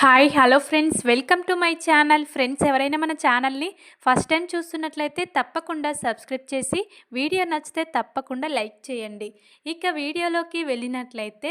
Hi hello friends. Welcome to my channel. Friends ఎవరైనా మన ఛానల్ని ఫస్ట్ టైం చూస్తున్నట్లయితే తప్పకుండా సబ్స్క్రైబ్ చేసి వీడియో నచ్చితే తప్పకుండా లైక్ చేయండి. ఇక వీడియోలోకి వెళ్ళినట్లయితే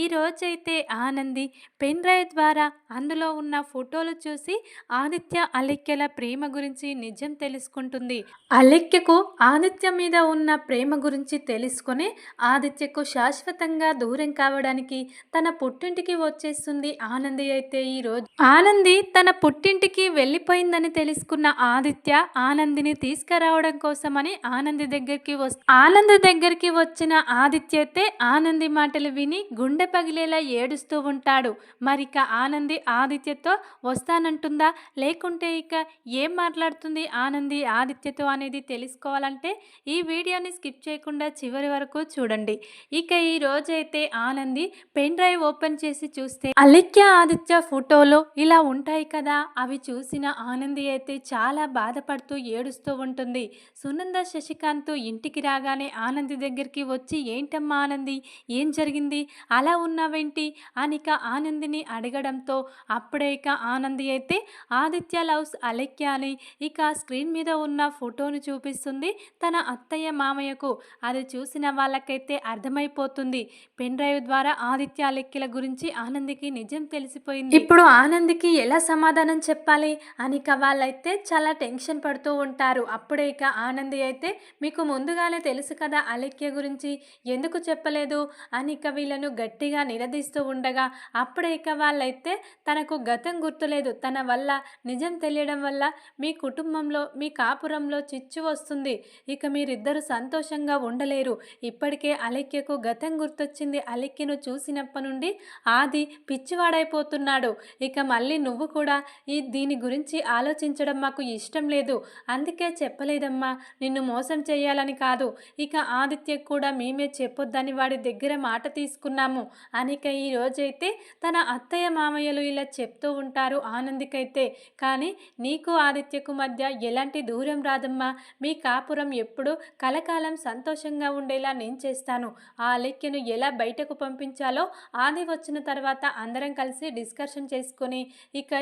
ఈ రోజైతే ఆనంది పెన్ డ్రైవ్ ద్వారా అందులో ఉన్న ఫోటోలు చూసి ఆదిత్య అలెక్యల ప్రేమ గురించి నిజం తెలుసుకుంటుంది. అలెక్యకు ఆదిత్య మీద ఉన్న ప్రేమ గురించి తెలుసుకొని ఆదిత్యకు శాశ్వతంగా దూరం కావడానికి తన పుట్టింటికి వచ్చేస్తుంది ఆనంది అయితే ఈ రోజు ఆనంది తన పుట్టింటికి వెళ్ళిపోయిందని తెలుసుకున్న ఆదిత్య ఆనందిని తీసుకురావడం కోసమని ఆనంది దగ్గరికి వస్ ఆనంది దగ్గరికి వచ్చిన ఆదిత్య అయితే ఆనంది మాటలు విని గుండె పగిలేలా ఏడుస్తూ ఉంటాడు. మరి ఇక ఆనంది ఆదిత్యతో వస్తానంటుందా? లేకుంటే ఇక ఏం మాట్లాడుతుంది ఆనంది ఆదిత్యతో అనేది తెలుసుకోవాలంటే ఈ వీడియోని స్కిప్ చేయకుండా చివరి వరకు చూడండి. ఇక ఈ రోజైతే ఆనంది పెన్ డ్రైవ్ ఓపెన్ చేసి చూస్తే అలిక్య ఆదిత్య ఫోటోలో ఇలా ఉంటాయి కదా అవి చూసిన ఆనంది అయితే చాలా బాధపడుతూ ఏడుస్తూ ఉంటుంది. సునంద శశికాంత్ ఇంటికి రాగానే ఆనంది దగ్గరికి వచ్చి ఏంటమ్మా ఆనంది ఏం జరిగింది? అలా ఉన్నావేంటి? అనిక ఆనందిని అడగడంతో అప్పుడే ఇక ఆనంది అయితే ఆదిత్య లవ్స్ అలెక్య అని ఇక స్క్రీన్ మీద ఉన్న ఫోటోను చూపిస్తుంది తన అత్తయ్య మామయ్యకు. అది చూసిన వాళ్ళకైతే అర్థమైపోతుంది. పెన్ డ్రైవ్ ద్వారా ఆదిత్య అలెక్యల గురించి ఆనందికి నిజం తెలిసిపోయింది. ఇప్పుడు ఆనందికి ఎలా సమాధానం చెప్పాలి అనిక వాళ్ళైతే చాలా టెన్షన్ పడుతూ ఉంటారు. అప్పుడే ఇక ఆనంది అయితే మీకు ముందుగానే తెలుసు కదా అలెక్య గురించి ఎందుకు చెప్పలేదు? అనిక వీళ్ళను గట్టిగా నిలదీస్తూ ఉండగా అప్పుడే ఇక వాళ్ళైతే తనకు గతం గుర్తులేదు. తన వల్ల నిజం తెలియడం వల్ల మీ కుటుంబంలో మీ కాపురంలో చిచ్చు వస్తుంది. ఇక మీరిద్దరు సంతోషంగా ఉండలేరు. ఇప్పటికే అలెక్యకు గతం గుర్తొచ్చింది. అలెక్యను చూసినప్పటి నుండి ఆది పిచ్చివాడైపోతున్నాడు. ఇక మళ్ళీ నువ్వు కూడా ఈ దీని గురించి ఆలోచించడం మాకు ఇష్టం లేదు. అందుకే చెప్పలేదమ్మా. నిన్ను మోసం చేయాలని కాదు. ఇక ఆదిత్య కూడా మేమే చెప్పొద్దని వాడి దగ్గర మాట తీసుకున్నాము. అనిక ఈ రోజైతే తన అత్తయ్య మామయ్యలు ఇలా చెప్తూ ఉంటారు ఆనందికైతే. కానీ నీకు ఆదిత్యకు మధ్య ఎలాంటి దూరం రాదమ్మా. మీ కాపురం ఎప్పుడు కలకాలం సంతోషంగా ఉండేలా నేను చేస్తాను. ఆ లెక్కను ఎలా బయటకు పంపించాలో ఆది వచ్చిన తర్వాత అందరం కలిసి డిస్కషన్ చేసుకొని ఇక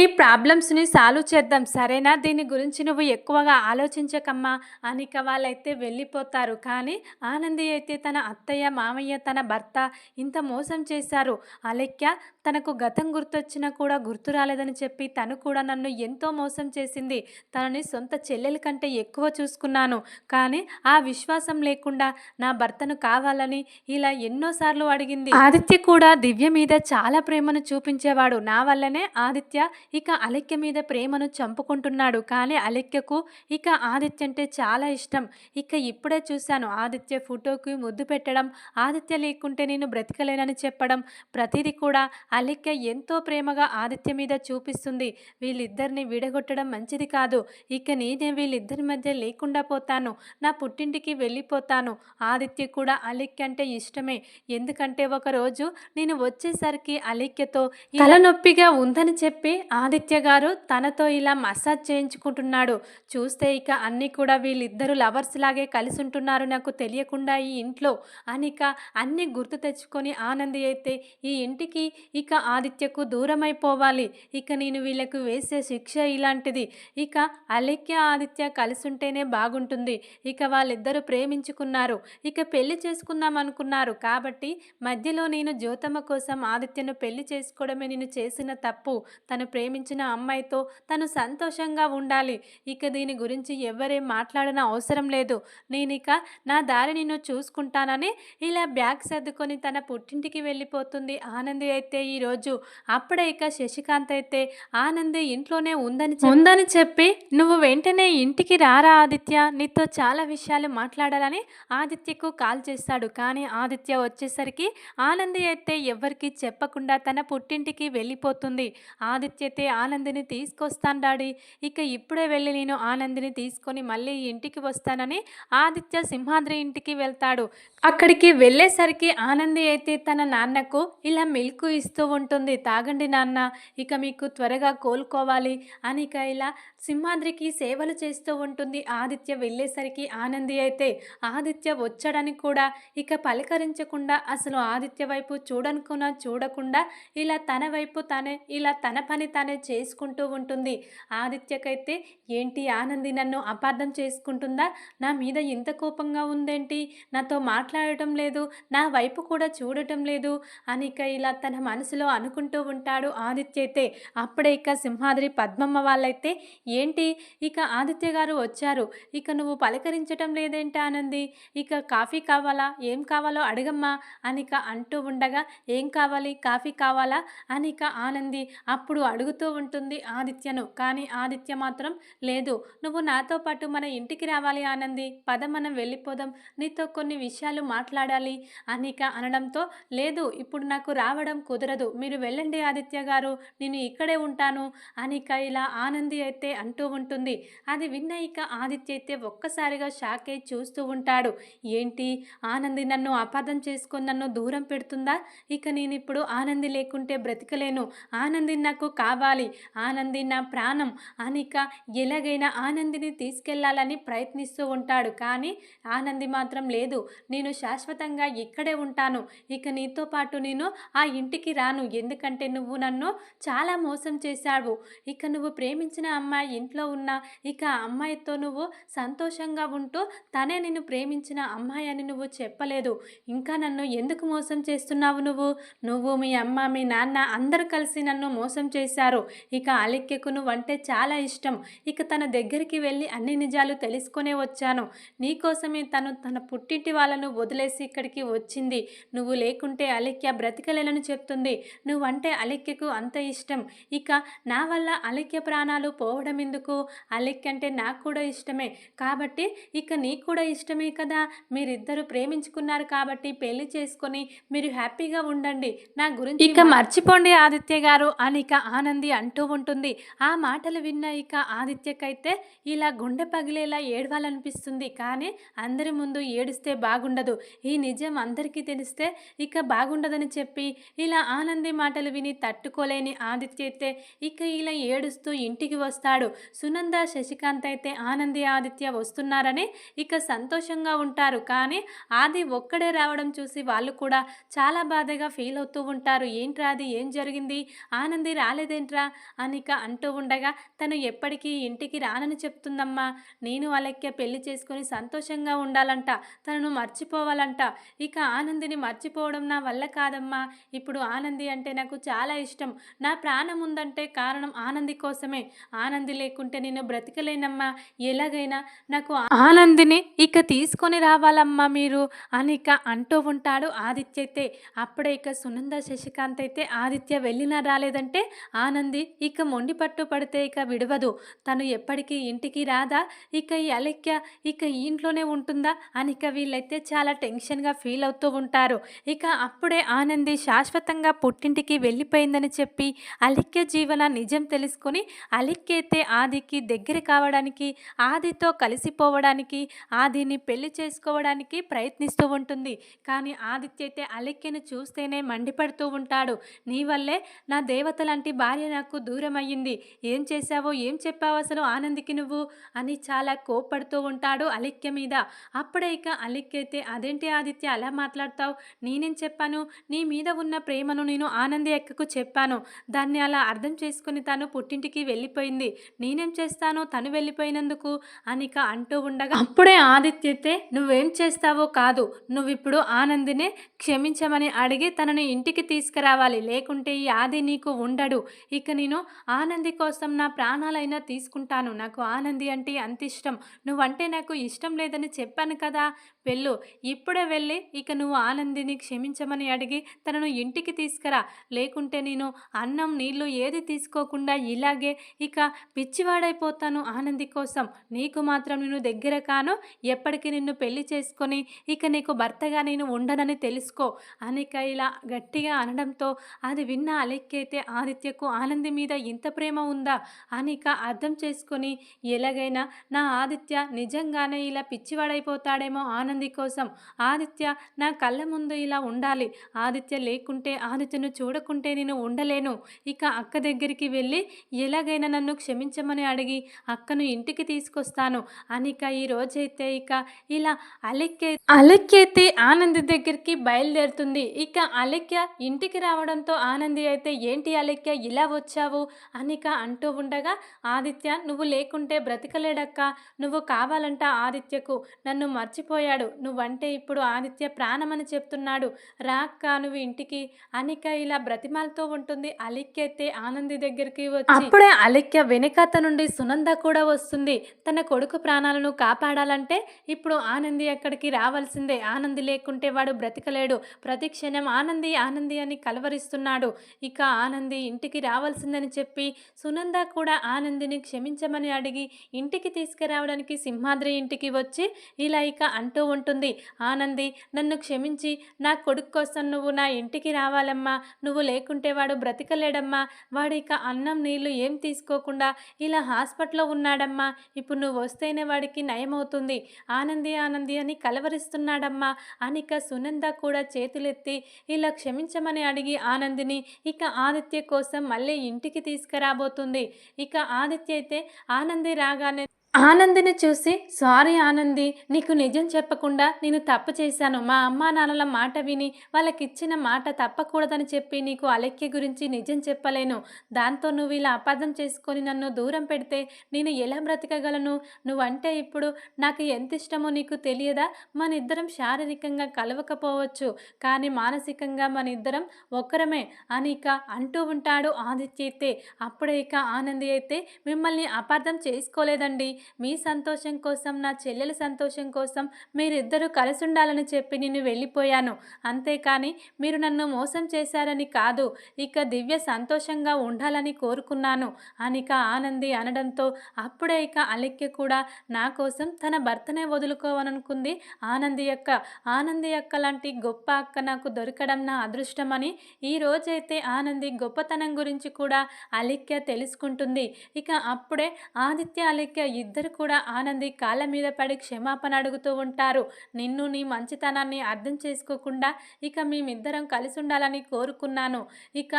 ఈ ప్రాబ్లమ్స్ని సాల్వ్ చేద్దాం సరేనా? దీని గురించి నువ్వు ఎక్కువగా ఆలోచించకమ్మా అనిక వాళ్ళైతే వెళ్ళిపోతారు. కానీ ఆనంది అయితే తన అత్తయ్య మామయ్య తన భర్త ఇంత మోసం చేశారు. అలెక్య తనకు గతం గుర్తొచ్చినా కూడా గుర్తు రాలేదని చెప్పి తను కూడా నన్ను ఎంతో మోసం చేసింది. తనని సొంత చెల్లెల కంటే ఎక్కువ చూసుకున్నాను. కానీ ఆ విశ్వాసం లేకుండా నా భర్తను కావాలని ఇలా ఎన్నోసార్లు అడిగింది. ఆదిత్య కూడా దివ్య మీద చాలా ప్రేమను చూపించే చూపించేవాడు నా వల్లనే ఆదిత్య ఇక అలెక్య మీద ప్రేమను చంపుకుంటున్నాడు. కానీ అలెక్యకు ఇక ఆదిత్య అంటే చాలా ఇష్టం. ఇక ఇప్పుడే చూశాను ఆదిత్య ఫోటోకి ముద్దు పెట్టడం ఆదిత్య లేకుంటే నేను బ్రతకలేనని చెప్పడం. ప్రతిదీ కూడా అలెక్య ఎంతో ప్రేమగా ఆదిత్య మీద చూపిస్తుంది. వీళ్ళిద్దరిని విడగొట్టడం మంచిది కాదు. ఇక నేనే వీళ్ళిద్దరి మధ్య లేకుండా పోతాను. నా పుట్టింటికి వెళ్ళిపోతాను. ఆదిత్య కూడా అలెక్య అంటే ఇష్టమే. ఎందుకంటే ఒకరోజు నేను వచ్చేసరికి అలెక్యతో తలనొప్పిగా ఉందని చెప్పి ఆదిత్య గారు తనతో ఇలా మసాజ్ చేయించుకుంటున్నాడు. చూస్తే ఇక అన్నీ కూడా వీళ్ళిద్దరూ లవర్స్ లాగే కలిసి ఉంటున్నారు. నాకు తెలియకుండా ఈ ఇంట్లో అనిక అన్నీ గుర్తు తెచ్చుకొని ఆనంది అయితే ఈ ఇంటికి ఇక ఆదిత్యకు దూరమైపోవాలి. ఇక నేను వీళ్ళకు వేసే శిక్ష ఇలాంటిది. ఇక అలెక్య ఆదిత్య కలిసి ఉంటేనే బాగుంటుంది. ఇక వాళ్ళిద్దరూ ప్రేమించుకున్నారు. ఇక పెళ్ళి చేసుకుందాం అనుకున్నారు. కాబట్టి మధ్యలో నేను జ్యోతమ్మ కోసం ఆదిత్యను పెళ్ళి చేసుకోవడమే నేను చేసిన తప్పు తను ప్రేమించిన అమ్మాయితో తను సంతోషంగా ఉండాలి. ఇక దీని గురించి ఎవరేం మాట్లాడన అవసరం లేదు. నేను ఇక నా దారి నేను చూసుకుంటానని ఇలా బ్యాగ్ సర్దుకొని తన పుట్టింటికి వెళ్ళిపోతుంది ఆనంది అయితే ఈరోజు అప్పుడే ఇక శశికాంత్ అయితే ఆనంది ఇంట్లోనే ఉందని ఉందని చెప్పి నువ్వు వెంటనే ఇంటికి రారా ఆదిత్య? నీతో చాలా విషయాలు మాట్లాడాలని ఆదిత్యకు కాల్ చేస్తాడు కానీ ఆదిత్య వచ్చేసరికి ఆనంది అయితే ఎవరికి చెప్పకుండా తన పుట్టింటికి వెళ్ళిపోతుంది. ఆదిత్య అయితే ఆనందిని తీసుకొస్తాను డాడీ. ఇక ఇప్పుడే వెళ్ళి నేను ఆనందిని తీసుకొని మళ్ళీ ఇంటికి వస్తానని ఆదిత్య సింహాద్రి ఇంటికి వెళ్తాడు. అక్కడికి వెళ్ళేసరికి ఆనంది అయితే తన నాన్నకు ఇలా మిల్క్ ఇస్తూ ఉంటుంది. తాగండి నాన్న ఇక మీకు త్వరగా కోలుకోవాలి అని ఇక ఇలా సింహాద్రికి సేవలు చేస్తూ ఉంటుంది. ఆదిత్య వెళ్ళేసరికి ఆనంది అయితే ఆదిత్య వచ్చాడని కూడా ఇక పలకరించకుండా అసలు ఆదిత్య వైపు చూడనుకున్నా చూడకుండా ఇలా తన వైపు తనే ఇలా తన పని తానే చేసుకుంటూ ఉంటుంది. ఆదిత్యకైతే ఏంటి ఆనంది నన్ను అపార్థం చేసుకుంటుందా? నా మీద ఇంత కోపంగా ఉందేంటి? నాతో మాట్లాడటం లేదు నా వైపు కూడా చూడటం లేదు అని ఇక ఇలా తన మనసులో అనుకుంటూ ఉంటాడు ఆదిత్య అయితే. అప్పుడే ఇక సింహాద్రి పద్మమ్మ వాళ్ళైతే ఏంటి? ఇక ఆదిత్య గారు వచ్చారు. ఇక నువ్వు పలకరించటం లేదేంటి ఆనంది? ఇక కాఫీ కావాలా? ఏం కావాలో అడగమ్మా అనిక అంటూ ఉండగా ఏం కావాలి? కాఫీ కావాలా? అనిక ఆనంది అప్పుడు అడుగుతూ ఉంటుంది ఆదిత్యను. కానీ ఆదిత్య మాత్రం లేదు నువ్వు నాతో పాటు మన ఇంటికి రావాలి ఆనంది పద మనం వెళ్ళిపోదాం నీతో కొన్ని విషయాలు మాట్లాడాలి. అనిక అనడంతో లేదు ఇప్పుడు నాకు రావడం కుదరదు మీరు వెళ్ళండి ఆదిత్య గారు నేను ఇక్కడే ఉంటాను. అనిక ఇలా ఆనంది అయితే అంటూ ఉంటుంది. అది విన్న ఇక ఆదిత్య అయితే ఒక్కసారిగా షాక్ అయి చూస్తూ ఉంటాడు. ఏంటి? ఆనంది నన్ను అపార్థం చేసుకొని నన్ను దూరం పెడుతుందా? ఇక నేను ఇప్పుడు ఆనంది లేకుంటే బ్రతిక బ్రతకలేను. ఆనంది నాకు కావాలి. ఆనంది నా ప్రాణం. అనిక ఎలాగైనా ఆనందిని తీసుకెళ్ళాలని ప్రయత్నిస్తూ ఉంటాడు. కానీ ఆనంది మాత్రం లేదు. నేను శాశ్వతంగా ఇక్కడే ఉంటాను. ఇక నీతో పాటు నేను ఆ ఇంటికి రాను. ఎందుకంటే నువ్వు నన్ను చాలా మోసం చేశావు. ఇక నువ్వు ప్రేమించిన అమ్మాయి ఇంట్లో ఉన్న ఇక అమ్మాయితో నువ్వు సంతోషంగా ఉంటూ తనే నిన్ను ప్రేమించిన అమ్మాయి అని నువ్వు చెప్పలేదు. ఇంకా నన్ను ఎందుకు మోసం చేస్తున్నావు నువ్వు? నువ్వు మీ అమ్మ మీ నాన్న అందరూ కలిసి నన్ను మోసం చేశారు. ఇక అలిక్యకు నువ్వంటే చాలా ఇష్టం. ఇక తన దగ్గరికి వెళ్ళి అన్ని నిజాలు తెలుసుకునే వచ్చాను. నీకోసమే తను తన పుట్టింటి వాళ్ళను వదిలేసి ఇక్కడికి వచ్చింది. నువ్వు లేకుంటే అలిక్య బ్రతికలేనని చెప్తుంది. నువ్వంటే అలిక్యకు అంత ఇష్టం. ఇక నా వల్ల అలిక్య ప్రాణాలు పోవడం ఎందుకు? అలిక్య అంటే నాకు కూడా ఇష్టమే. కాబట్టి ఇక నీకు కూడా ఇష్టమే కదా? మీరిద్దరూ ప్రేమించుకున్నారు కాబట్టి పెళ్ళి చేసుకొని మీరు హ్యాపీగా ఉండండి. నా గురించి ఇక మర్చిపోండి. ఆదిత్య గారు. అని ఇక ఆనంది అంటూ ఉంటుంది. ఆ మాటలు విన్న ఇక ఆదిత్యకైతే ఇలా గుండె పగిలేలా ఏడవాలనిపిస్తుంది. కానీ అందరి ముందు ఏడిస్తే బాగుండదు. ఈ నిజం అందరికీ తెలిస్తే ఇక బాగుండదని చెప్పి ఇలా ఆనంది మాటలు విని తట్టుకోలేని ఆదిత్య అయితే ఇక ఇలా ఏడుస్తూ ఇంటికి వస్తాడు. సునంద శశికాంత్ అయితే ఆనంది ఆదిత్య వస్తున్నారని ఇక సంతోషంగా ఉంటారు. కానీ ఆది ఒక్కడే రావడం చూసి వాళ్ళు కూడా చాలా బాధగా ఫీల్ అవుతూ ఉంటారు. ఏంట్రా అది? ఏం జరిగింది? ఆనంది రాలేదేంట్రా? అనిక అంటూ ఉండగా తను ఎప్పటికీ ఇంటికి రానని చెప్తుందమ్మా. నేను అలెక్య పెళ్ళి చేసుకుని సంతోషంగా ఉండాలంట. తనను మర్చిపోవాలంట. ఇక ఆనందిని మర్చిపోవడం నా వల్ల కాదమ్మా. ఇప్పుడు ఆనంది అంటే నాకు చాలా ఇష్టం. నా ప్రాణం ఉందంటే కారణం ఆనంది కోసమే. ఆనంది లేకుంటే నేను బ్రతికలేనమ్మా. ఎలాగైనా నాకు ఆనందిని ఇక తీసుకొని రావాలమ్మా మీరు. అనిక అంటూ ఉంటాడు ఆదిత్య అయితే అప్పుడే ఇక సునంద శశికాంత్ అయితే ఆదిత్య వెళ్ళినా రాలేదంటే ఆనంది ఇక మొండి పట్టు పడితే ఇక విడవదు. తను ఎప్పటికీ ఇంటికి రాదా? ఇక ఈ అలెక్య ఇక ఈ ఇంట్లోనే ఉంటుందా? అని ఇక వీళ్ళైతే చాలా టెన్షన్గా ఫీల్ అవుతూ ఉంటారు. ఇక అప్పుడే ఆనంది శాశ్వతంగా పుట్టింటికి వెళ్ళిపోయిందని చెప్పి అలిక్య జీవన నిజం తెలుసుకొని అలిక్య అయితే ఆదికి దగ్గర కావడానికి ఆదితో కలిసిపోవడానికి ఆదిని పెళ్ళి చేసుకోవడానికి ప్రయత్నిస్తూ ఉంటుంది. కానీ ఆదిత్య అయితే అలిక్యను చూస్తేనే మండిపడుతూ ఉంటాడు. నీ వల్లే నా దేవత లాంటి భార్య నాకు దూరం అయ్యింది ఏం చేశావో ఏం చెప్పావు అసలు ఆనందికి నువ్వు? అని చాలా కోప్పడుతూ ఉంటాడు అలిక్య మీద. అప్పుడే ఇక అలిక్య అయితే అదేంటి ఆదిత్య అలా మాట్లాడతావు? నేనేం చెప్పాను? నీ మీద ఉన్న ప్రేమను నేను ఆనంది ఎక్కకు చెప్పాను. దాన్ని అలా అర్థం చేసుకుని తను పుట్టింటికి వెళ్ళిపోయింది. నేనేం చేస్తాను తను వెళ్ళిపోయినందుకు? అనిక అంటూ ఉండగా అప్పుడే ఆదిత్య అయితే నువ్వేం చేస్తావో కాదు. నువ్విప్పుడు ఆనందిని క్షమించమని అడిగి తనని ఇంటికి తీసుకురావాలి. లేకుంటే ఈ ఆది నీకు ఉండడు. ఇక నేను ఆనంది కోసం నా ప్రాణాలైనా తీసుకుంటాను. నాకు ఆనంది అంటే అంత ఇష్టం. నువ్వంటే నాకు ఇష్టం లేదని చెప్పాను కదా. వెళ్ళు. ఇప్పుడే వెళ్ళి ఇక నువ్వు ఆనందిని క్షమించమని అడిగి తనను ఇంటికి తీసుకురా. లేకుంటే నేను అన్నం నీళ్ళు ఏది తీసుకోకుండా ఇలాగే ఇక పిచ్చివాడైపోతాను ఆనంది కోసం. నీకు మాత్రం నేను దగ్గర కాను. ఎప్పటికీ నిన్ను పెళ్ళి చేసుకొని ఇక నీకు భర్తగా నేను ఉండనని తెలుసుకో. అనిక ఇలా గట్టిగా అనడంతో అది విన్న అలెక్కైతే ఆదిత్యకు ఆనంది మీద ఇంత ప్రేమ ఉందా అనిక అర్థం చేసుకొని ఎలాగైనా నా ఆదిత్య నిజంగానే ఇలా పిచ్చివాడైపోతాడేమో ఆనంది కోసం. ఆదిత్య నా కళ్ళ ముందు ఇలా ఉండాలి. ఆదిత్య లేకుంటే ఆదిత్యను చూడకుంటే నేను ఉండలేను. ఇక అక్క దగ్గరికి వెళ్ళి ఎలాగైనా నన్ను క్షమించమని అడిగి అక్కను ఇంటికి తీసుకొస్తాను అనిక ఈ రోజైతే ఇక ఇలా అలెక్కే అలెక్కైతే ఆనంద్ దగ్గరికి బయలుదేరుతుంది. ఇక అలెక్య ఇంటికి రావడంతో ఆనంద్ ఆనంది అయితే ఏంటి అలెక్య ఇలా వచ్చావు? అనిక అంటూ ఉండగా ఆదిత్య నువ్వు లేకుంటే బ్రతికలేడక్క. నువ్వు కావాలంట ఆదిత్యకు. నన్ను మర్చిపోయాడు. నువ్వంటే ఇప్పుడు ఆదిత్య ప్రాణమని చెప్తున్నాడు. రాక్క నువ్వు ఇంటికి. అనిక ఇలా బ్రతిమాలతో ఉంటుంది. అలిక్య అయితే ఆనంది దగ్గరికి వచ్చి అప్పుడే అలిక్య వెనుకత నుండి సునంద కూడా వస్తుంది. తన కొడుకు ప్రాణాలను కాపాడాలంటే ఇప్పుడు ఆనంది అక్కడికి రావాల్సిందే. ఆనంది లేకుంటే వాడు బ్రతికలేడు. ప్రతి క్షణం ఆనంది ఆనంది అని కలవరిస్తున్నాడు. ఇక ఆనంది ఇంటికి రావాల్సిందని చెప్పి సునంద కూడా ఆనందిని క్షమించమని అడిగి ఇంటికి తీసుకురావడానికి సింహాద్రి ఇంటికి వచ్చి ఇలా ఇక అంటూ ఉంటుంది. ఆనంది నన్ను క్షమించి నా కొడుకు కోసం నువ్వు నా ఇంటికి రావాలమ్మా. నువ్వు లేకుంటే వాడు బ్రతికలేడమ్మా. వాడు ఇక అన్నం నీళ్ళు ఏం తీసుకోకుండా ఇలా హాస్పిటల్లో ఉన్నాడమ్మా. ఇప్పుడు నువ్వు వస్తేనే వాడికి నయమవుతుంది. ఆనంది ఆనంది అని కలవరిస్తున్నాడమ్మా అనిక సునంద కూడా చేతులెత్తి ఇలా క్షమించమని అడిగి ఆనందిని ఇక ఆదిత్య కోసం మళ్ళీ ఇంటికి తీసుకురాబోతుంది. ఇక ఆదిత్య అయితే ఆనంది రాగానే ఆనందిని చూసి సారీ ఆనంది నీకు నిజం చెప్పకుండా నేను తప్పు చేశాను. మా అమ్మా నాన్నల మాట విని వాళ్ళకిచ్చిన మాట తప్పకూడదని చెప్పి నీకు అలెక్య గురించి నిజం చెప్పలేను. దాంతో నువ్వు ఇలా అపార్థం చేసుకొని నన్ను దూరం పెడితే నేను ఎలా బ్రతకగలను? నువ్వంటే ఇప్పుడు నాకు ఎంత ఇష్టమో నీకు తెలియదా? మన ఇద్దరం శారీరకంగా కలవకపోవచ్చు కానీ మానసికంగా మన ఇద్దరం ఒక్కరమే అని ఇక అంటూ ఉంటాడు ఆదిత్య అయితే అప్పుడే ఇక ఆనంది అయితే మిమ్మల్ని అపార్థం చేసుకోలేదండి. మీ సంతోషం కోసం నా చెల్లెల సంతోషం కోసం మీరిద్దరూ కలిసి ఉండాలని చెప్పి నేను వెళ్ళిపోయాను. అంతేకాని మీరు నన్ను మోసం చేశారని కాదు ఇక దివ్య సంతోషంగా ఉండాలని కోరుకున్నాను. అనిక ఆనంది అనడంతో అప్పుడే ఇక అలిక్య కూడా నా కోసం తన భర్తనే వదులుకోవాలనుకుంది. ఆనంది యొక్క ఆనంది అక్క లాంటి గొప్ప అక్క నాకు దొరకడం నా అదృష్టమని ఈ రోజైతే ఆనంది గొప్పతనం గురించి కూడా అలిక్య తెలుసుకుంటుంది. ఇక అప్పుడే ఆదిత్య అలిక్య ఇద్దరు ఇద్దరు కూడా ఆనంది కాళ్ళ మీద పడి క్షమాపణ అడుగుతూ ఉంటారు. నిన్ను నీ మంచితనాన్ని అర్థం చేసుకోకుండా ఇక మేమిద్దరం కలిసి ఉండాలని కోరుకున్నాను. ఇక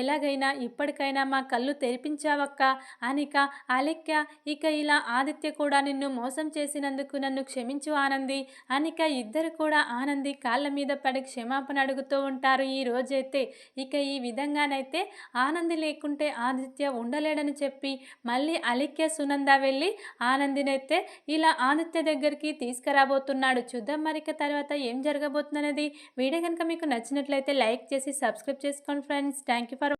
ఎలాగైనా ఇప్పటికైనా మా కళ్ళు తెరిపించావక్క అనిక అలెక్క ఇక ఇలా ఆదిత్య కూడా నిన్ను మోసం చేసినందుకు నన్ను క్షమించు ఆనంది. అనిక ఇద్దరు కూడా ఆనంది కాళ్ళ మీద పడి క్షమాపణ అడుగుతూ ఉంటారు ఈ రోజైతే. ఇక ఈ విధంగానైతే ఆనంది లేకుంటే ఆదిత్య ఉండలేడని చెప్పి మళ్ళీ అలిక్య సునంద వెళ్ళి ఆనందినైతే ఇలా ఆదిత్య దగ్గరికి తీసుకురాబోతున్నాడు. చూద్దాం మరిక తర్వాత ఏం జరగబోతుందనేది. వీడియో కనుక మీకు నచ్చినట్లయితే లైక్ చేసి సబ్స్క్రైబ్ చేసుకోండి ఫ్రెండ్స్. Thank you for